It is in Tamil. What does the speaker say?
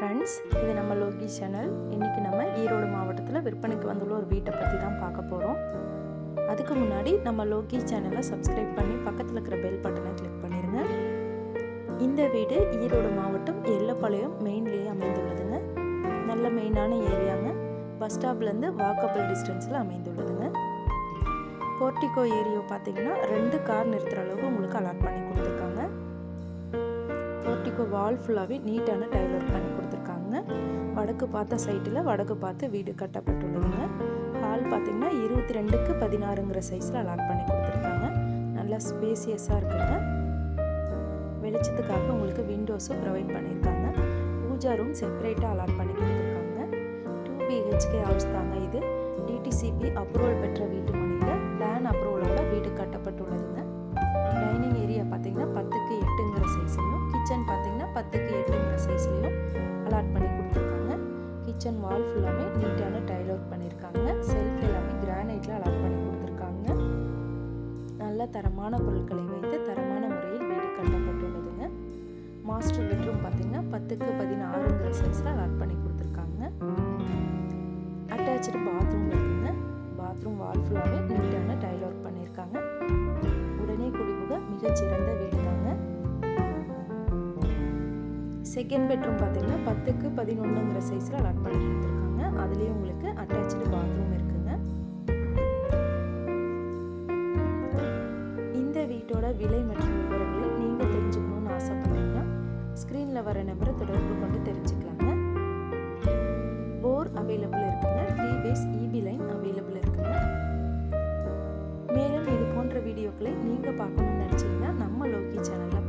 ஃப்ரெண்ட்ஸ் இது நம்ம லோகி சேனல் இன்றைக்கி நம்ம ஈரோடு மாவட்டத்தில் விற்பனைக்கு வந்துள்ள ஒரு வீட்டை பற்றி தான் பார்க்க போகிறோம் அதுக்கு முன்னாடி நம்ம லோகி சேனலை சப்ஸ்கிரைப் பண்ணி பக்கத்தில் இருக்கிற பெல் பட்டனை கிளிக் பண்ணிடுங்க இந்த வீடு ஈரோடு மாவட்டம் எல்லப்பாளையம் மெயின்லேயே அமைந்துள்ளதுங்க. நல்ல மெயினான ஏரியாங்க. பஸ் ஸ்டாப்லேருந்து வாக்கபிள் டிஸ்டன்ஸில் அமைந்துள்ளதுங்க. போர்ட்டிகோ ஏரியோ பார்த்தீங்கன்னா ரெண்டு கார் நிறுத்துகிற அளவுக்கு உங்களுக்கு அலாட் பண்ணி கொடுத்துருக்காங்க. போர்ட்டிகோ வால் ஃபுல்லாகவே நீட்டான டைலர் பண்ணி கொடுத்துருக்காங்க வடக்கு பார்த்த சைட்டில் வடக்கு பார்த்து வீடு கட்டப்பட்டுள்ளதுங்க. ஹால் பார்த்திங்கன்னா இருபத்தி ரெண்டுக்கு பதினாறுங்கிற சைஸில் அலாட் பண்ணி கொடுத்துருக்காங்க. நல்லா ஸ்பேசியஸாக இருக்குங்க. வெளிச்சத்துக்காக உங்களுக்கு விண்டோஸும் ப்ரொவைட் பண்ணியிருக்காங்க. பூஜா ரூம் செப்பரேட்டாக அலாட் பண்ணி கொடுத்துருக்காங்க. டூ பிஹெச்கே ஹவுஸ் தாங்க இது. டிடிசிபி அப்ரூவல் பெற்ற வீட்டு கிச்சன் வால் ஃபுல்லாமே நீட்டான டைல் ஒர்க் பண்ணியிருக்காங்க செல்ஃப் எல்லாமே கிரானைட்டில் அலாட் பண்ணி கொடுத்துருக்காங்க. நல்ல தரமான பொருட்களை வைத்து தரமான முறையில் வீடு கட்டப்பட்டுள்ளதுங்க. மாஸ்டர் பெட்ரூம் செகண்ட் பெட்ரூம் பார்த்தீங்கன்னா பத்துக்கு பதினொன்றுங்கிற சைஸில் அலாட் பண்ணி கொடுத்துருக்காங்க அதுலேயும் உங்களுக்கு அட்டாச்சு பாத்ரூம் இருக்குங்க. இந்த வீட்டோட விலை மற்றும் விவரங்களை நீங்கள் தெரிஞ்சுக்கணும்னு ஆசைப்பட்டீங்கன்னா ஸ்க்ரீனில் வர நம்பரை தொடர்பு கொண்டு தெரிஞ்சுக்கலாங்க. போர் அவைலபிள் இருக்குங்க. Three phase EB line available இருக்குங்க. மேலும் இது போன்ற வீடியோக்களை நீங்கள் பார்க்கணும்னு நினச்சிங்கன்னா நம்ம லோக்கி சேனலில்